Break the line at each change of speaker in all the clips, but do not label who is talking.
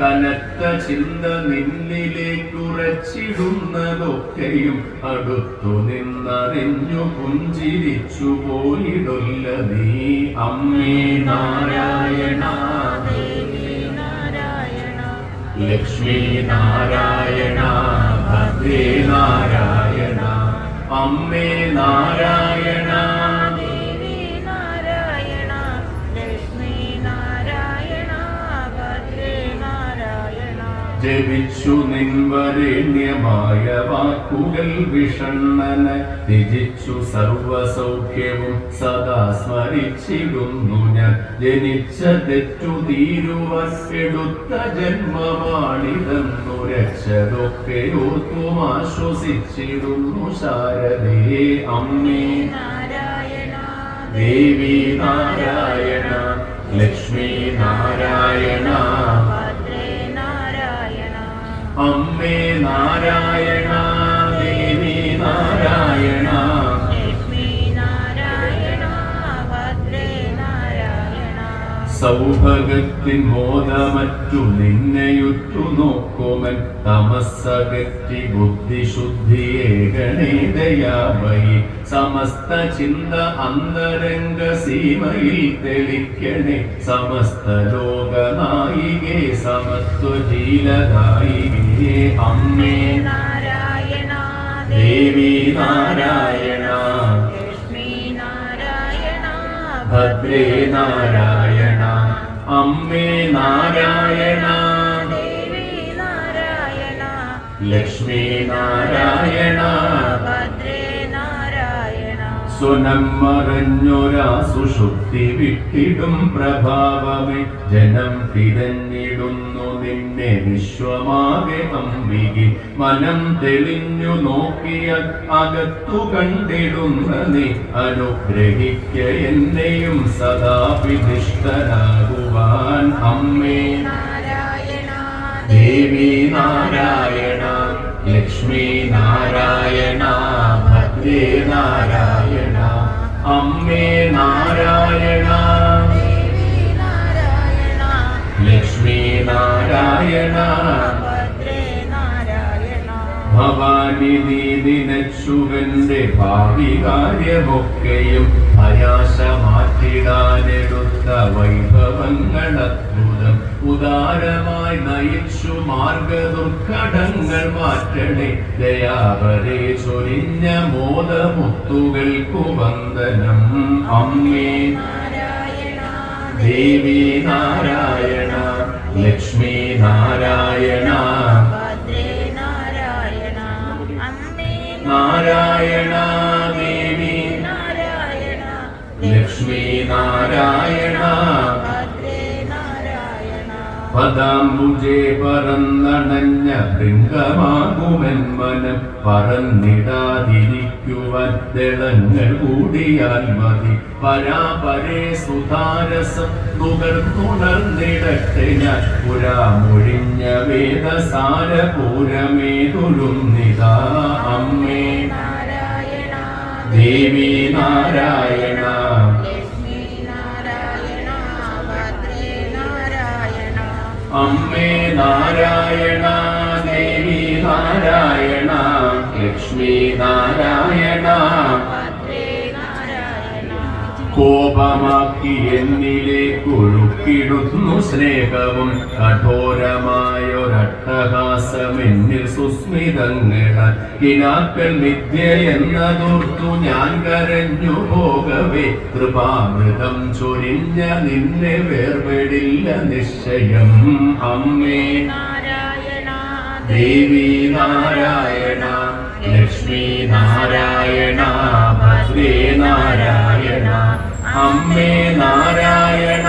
കനത്ത ചിന്ത നിന്നിലേക്കുറച്ചിടുന്നതൊക്കെയും അടുത്തു നിന്നറിഞ്ഞു പുഞ്ചിരിച്ചു പോയിടൊല്ല നീ. അമ്മേ നാരായണ. ലക്ഷ്മി നാരായണ. ഭദ്രേ നാരായണ. അമ്മേ നാരായണ. ജപിച്ചു നിൻവരേണ്യമായ വാക്കുകൾ വിഷണ്ണന്. രചിച്ചു സർവസൗഖ്യവും സദാ സ്മരിച്ചിടുന്നു ഞാൻ. ജനിച്ച തെറ്റു തീരുവാൻ എടുത്ത ജന്മമാണിതെന്നു രക്ഷതൊക്കെ ഓർത്തും ആശ്വസിച്ചിടുന്നു ശാരദേ അമ്മേ. ദേവി നാരായണ. സൗഭഗത്തിൻ മോദമറ്റു നിന്നെയുറ്റു നോക്കുമൻ. തമസ്സകറ്റി ബുദ്ധിശുദ്ധിയെ ഗണേതയാമയി സമസ്ത ചിന്ത അന്തരംഗ സീമയിൽ തെളിക്കണേ. സമസ്ത ലോകനായികേ സമത്വജീലദായികേ അമ്മേ.
നാരായണ.
ദേവി നാരായണ. ഭദ്രേ നാരായണ അമ്മേ നാരായണ ലക്ഷ്മി നാരായണ സുനം മറഞ്ഞൊരാ സുഷുപ്തി വിട്ടിടും പ്രഭാവമേ. ജനം തിരഞ്ഞിടുന്നു നിന്നെ വിശ്വമാകെ അമ്പികി. മനം തെളിഞ്ഞു നോക്കിയ അകത്തു കണ്ടിടുന്ന നീ. അനുഗ്രഹിക്ക എന്നെയും സദാ വിധിഷ്ഠനാകുവാൻ അമ്മേ. ദേവി നാരായണ ലക്ഷ്മി നാരായണ ഭദ്രേ നാരായണ. അമ്മേ നാരായണ ഭവാനി നീതിനച്ചുവന്റെ ഭാവി കാര്യമൊക്കെയും അയാശ മാറ്റിടാനെടുത്ത വൈഭവങ്ങൾ അത്ഭുതം ഉദാരമായി നയിച്ചു മാർഗദുർഘടങ്ങൾ മാറ്റണേ. ദയാവരെ ചൊരിഞ്ഞ മോദമുത്തുകൾക്കു വന്ദനം അമ്മേ. ദേവി നാരായണ ലക്ഷ്മി നാരായണ പദാംബുജേ പറന്നണഞ്ഞ ഭൃംഗമാകുമെൻ മനം. പറന്നിടാതിരിക്കുവാൻ ദളങ്ങൾ കൂടിയാൽ മതി. പരാപരേ സുതാരസം നുകർന്നുണർന്നിടട്ടെ ഞാൻ. പുരാമൊഴിഞ്ഞ വേദസാര പൂരമേതുരുന്നിതാ അമ്മേ. ദേവി നാരായണ അമ്മേ നാരായണ ദേവി നാരായണ ലക്ഷ്മി നാരായണ.
കോപമാക്കി നാരായണ
എന്നിലേക്കൊഴുക്കിടുന്നു സ്നേഹവും കഠോരമായൊരട്ടഹാസമെന്നിൽ സുസ്മിതങ്ങളാൽ. കിനാക്കൾ മിഥ്യ എന്നതോർത്തു ഞാൻ കരഞ്ഞു പോകവേ. കൃപാമൃതം ചൊരിഞ്ഞ നിന്നെ വേർപെടില്ല നിശ്ചയം. അമ്മേ. ദേവി നാരായണ ലക്ഷ്മി നാരായണ ഭദ്രേ നാരായണ അമ്മേ നാരായണ.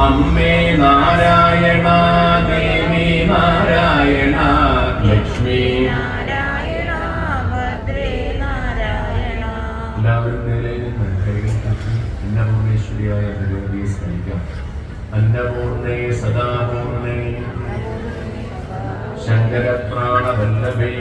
അമ്മേ നാരായണ
ദേവി നാരായണ
ലക്ഷ്മി. എല്ലാവരും നിന്ന് കൈകൾ തട്ടി അന്നപൂർണേശ്വരിയായ ഭഗവതിയെ സ്മരിക്കാം. അന്നപൂർണേ സദാപൂർണേ. ശങ്കരപ്രാണവല്ലഭേ.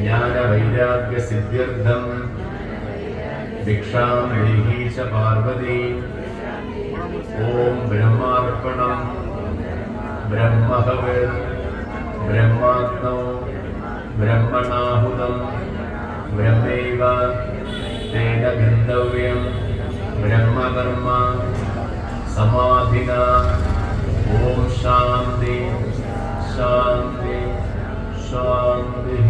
ജ്ഞാനവൈരാഗ്യസിദ്ധ്യർത്ഥം ഭിക്ഷാം ദേഹി ച പാർവതി. ஓம் பிரம்மார்ப்பணம். பிரம்மகவித் பிரம்மாத்மௌ பிரம்மணாஹுதம் பிரம்மேவ. तेन गन्तव्यं ब्रह्मकर्म समाधिना ॐ शान्ति शान्ति शान्तिः